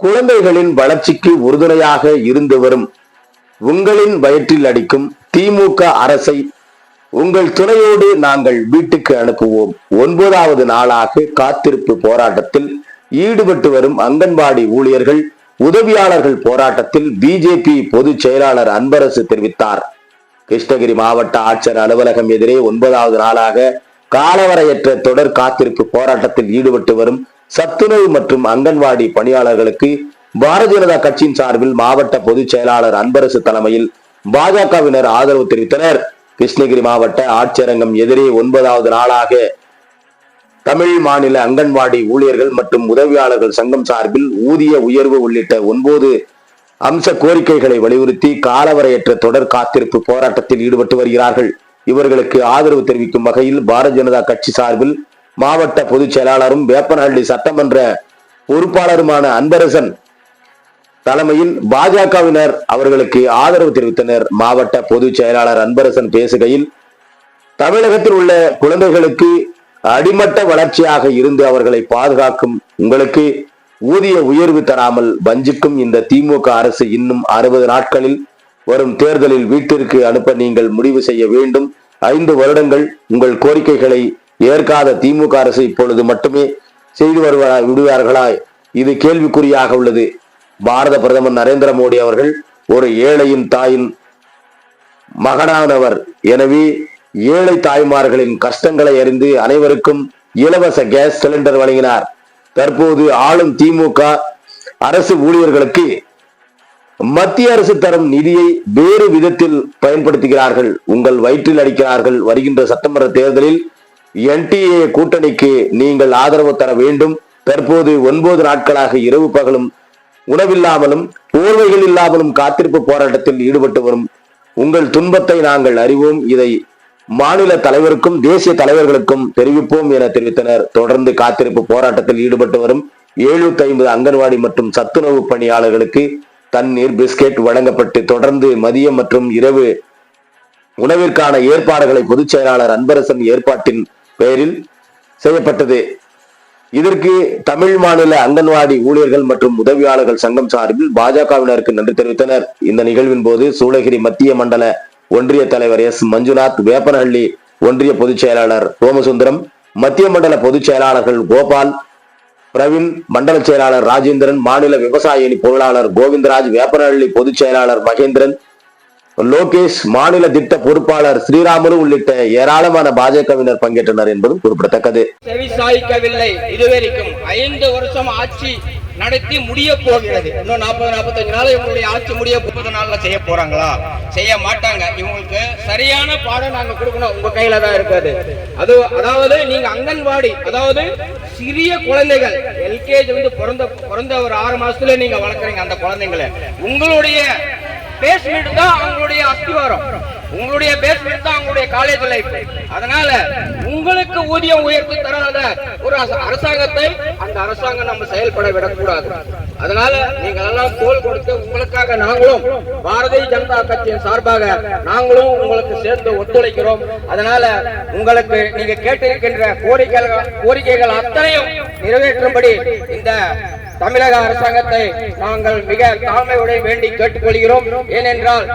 குழந்தைகளின் வளர்ச்சிக்கு உறுதுணையாக இருந்து வரும் உங்களின் வயிற்றில் அடிக்கும் திமுக அரசை உங்கள் துணையோடு நாங்கள் வீட்டுக்கு அனுப்புவோம். ஒன்பதாவது நாளாக காத்திருப்பு போராட்டத்தில் ஈடுபட்டு வரும் அங்கன்வாடி ஊழியர்கள் உதவியாளர்கள் போராட்டத்தில் பிஜேபி பொதுச் செயலாளர் அன்பரசு தெரிவித்தார். கிருஷ்ணகிரி மாவட்ட ஆட்சியர் அலுவலகம் எதிரே ஒன்பதாவது நாளாக காலவரையற்ற தொடர் காத்திருப்பு போராட்டத்தில் ஈடுபட்டு வரும் சத்துணவு மற்றும் அங்கன்வாடி பணியாளர்களுக்கு பாரதிய ஜனதா கட்சியின் சார்பில் மாவட்ட பொதுச் செயலாளர் அன்பரசு தலைமையில் பாஜகவினர் ஆதரவு தெரிவித்தனர். கிருஷ்ணகிரி மாவட்ட ஆட்சியரங்கம் எதிரே ஒன்பதாவது நாளாக தமிழ் மாநில அங்கன்வாடி ஊழியர்கள் மற்றும் உதவியாளர்கள் சங்கம் சார்பில் ஊதிய உயர்வு உள்ளிட்ட ஒன்பது அம்ச கோரிக்கைகளை வலியுறுத்தி காலவரையற்ற தொடர் காத்திருப்பு போராட்டத்தில் ஈடுபட்டு வருகிறார்கள். இவர்களுக்கு ஆதரவு தெரிவிக்கும் வகையில் பாரதிய ஜனதா கட்சி சார்பில் மாவட்ட பொதுச் செயலாளரும் வேப்பனஹள்ளி சட்டமன்ற பொறுப்பாளருமான அன்பரசன் தலைமையில் பாஜகவினர் அவர்களுக்கு ஆதரவு தெரிவித்தனர். மாவட்ட பொதுச் செயலாளர் அன்பரசன் பேசுகையில் தமிழகத்தில் உள்ள குழந்தைகளுக்கு அடிமட்ட வளர்ச்சியாக இருந்து அவர்களை பாதுகாக்கும் உங்களுக்கு ஊதிய உயர்வு தராமல் வஞ்சிக்கும் இந்த திமுக அரசு இன்னும் அறுபது நாட்களில் வரும் தேர்தலில் வீட்டிற்கு அனுப்ப நீங்கள் முடிவு செய்ய வேண்டும். ஐந்து வருடங்கள் உங்கள் கோரிக்கைகளை ஏற்காத திமுக அரசு இப்பொழுது மட்டுமே செய்து வருவா விடுவார்களா இது கேள்விக்குறியாக உள்ளது. பாரத பிரதமர் நரேந்திர மோடி அவர்கள் ஒரு ஏழையின் தாயின் மகனானவர். எனவே ஏழை தாய்மார்களின் கஷ்டங்களை அறிந்து அனைவருக்கும் இலவச கேஸ் சிலிண்டர் வழங்கினார். தற்போது ஆளும் திமுக அரசு ஊழியர்களுக்கு மத்திய அரசு தரும் நிதியை வேறு விதத்தில் பயன்படுத்துகிறார்கள். உங்கள் வயிற்றில் அடிக்கிறார்கள். வருகின்ற சட்டமன்ற தேர்தலில் என்டிஏ கூட்டணிக்கு நீங்கள் ஆதரவு தர வேண்டும். தற்போது ஒன்பது நாட்களாக இரவு பகலும் உணவில்லாமலும் போர்வைகள் இல்லாமலும் காத்திருப்பு போராட்டத்தில் ஈடுபட்டு வரும். உங்கள் துன்பத்தை நாங்கள் அறிவோம். இதை மாநில தலைவருக்கும் தேசிய தலைவர்களுக்கும் தெரிவிப்போம் என தெரிவித்தனர். தொடர்ந்து காத்திருப்பு போராட்டத்தில் ஈடுபட்டு வரும் எழுநூத்தி ஐம்பது அங்கன்வாடி மற்றும் சத்துணவு பணியாளர்களுக்கு தண்ணீர் பிஸ்கெட் வழங்கப்பட்டு தொடர்ந்து மதியம் மற்றும் இரவு உணவிற்கான ஏற்பாடுகளை பொதுச் செயலாளர் அன்பரசன் ஏற்பாட்டின் பெயரில் செய்யப்பட்டது. இதற்கு தமிழ் மாநில அங்கன்வாடி ஊழியர்கள் மற்றும் உதவியாளர்கள் சங்கம் சார்பில் பாஜகவினருக்கு நன்றி தெரிவித்தனர். இந்த நிகழ்வின் போது சூளகிரி மத்திய மண்டல ஒன்றிய தலைவர் எஸ். மஞ்சுநாத் வேப்பனஹள்ளி ஒன்றிய பொதுச் செயலாளர் சோமசுந்தரம் மத்திய மண்டல பொதுச் செயலாளர்கள் கோபால் பிரவீன் மண்டல செயலாளர் ராஜேந்திரன் மாநில விவசாய அணி பொருளாளர் கோவிந்தராஜ் வேப்பனஹள்ளி பொதுச் செயலாளர் மகேந்திரன் லோகேஷ் மாநில திட்ட பொறுப்பாளர் ஸ்ரீராமலு உள்ளிட்ட ஏராளமான பாஜகவினர் பங்கேற்றனர் என்பதும் குறிப்பிடத்தக்கது. செவி சாய்க்கவில்லை. இதுவரைக்கும் ஐந்து வருஷம் ஆட்சி நடத்தி முடிய போகிறது. இன்னும் நாற்பது நாற்பத்தஞ்சு நாள் இவங்களுடைய ஆட்சி முடிய முப்பது நாள்ல செய்ய போறாங்களா? செய்ய மாட்டாங்க. இவங்களுக்கு சரியான பாடம் நாங்க கொடுக்கணும். உங்க கையில தான் இருக்காது. அது அதாவது நீங்க அங்கன்வாடி அதாவது சிறிய குழந்தைகள் எல்கேஜி வந்து பிறந்த பிறந்த ஒரு ஆறு மாசத்துல நீங்க வளர்க்குறீங்க அந்த குழந்தைங்களை. உங்களுடைய பேஸ்மெண்ட் தான் அவங்களுடைய அஸ்திவாரம். உங்களுடைய பேஸ்மெண்ட் தான் அவங்களுடைய காலேஜ் லைஃப் அதனால உங்களுக்கு ஊதியம் உயர்த்தி தராத ஒரு அரசாங்கத்தை அந்த அரசாங்கம் நம்ம செயல்பட விடக்கூடாது. அதனால நீங்கள் எல்லாம் தோல் கொடுத்து உங்களுக்காக நாங்களும் பாரதிய ஜனதா கட்சியின் சார்பாக நாங்களும் உங்களுக்கு சேர்ந்து ஒத்துழைக்கிறோம். அதனால உங்களுக்கு நீங்க கேட்டிருக்கின்ற கோரிக்கைகள் கோரிக்கைகள் அத்தனையும் நிறைவேற்றும்படி இந்த தமிழக அரசாங்கத்தை நாங்கள் மிக தாழ்மையுடன் வேண்டி கேட்டுக்கொள்கிறோம். ஏனென்றால்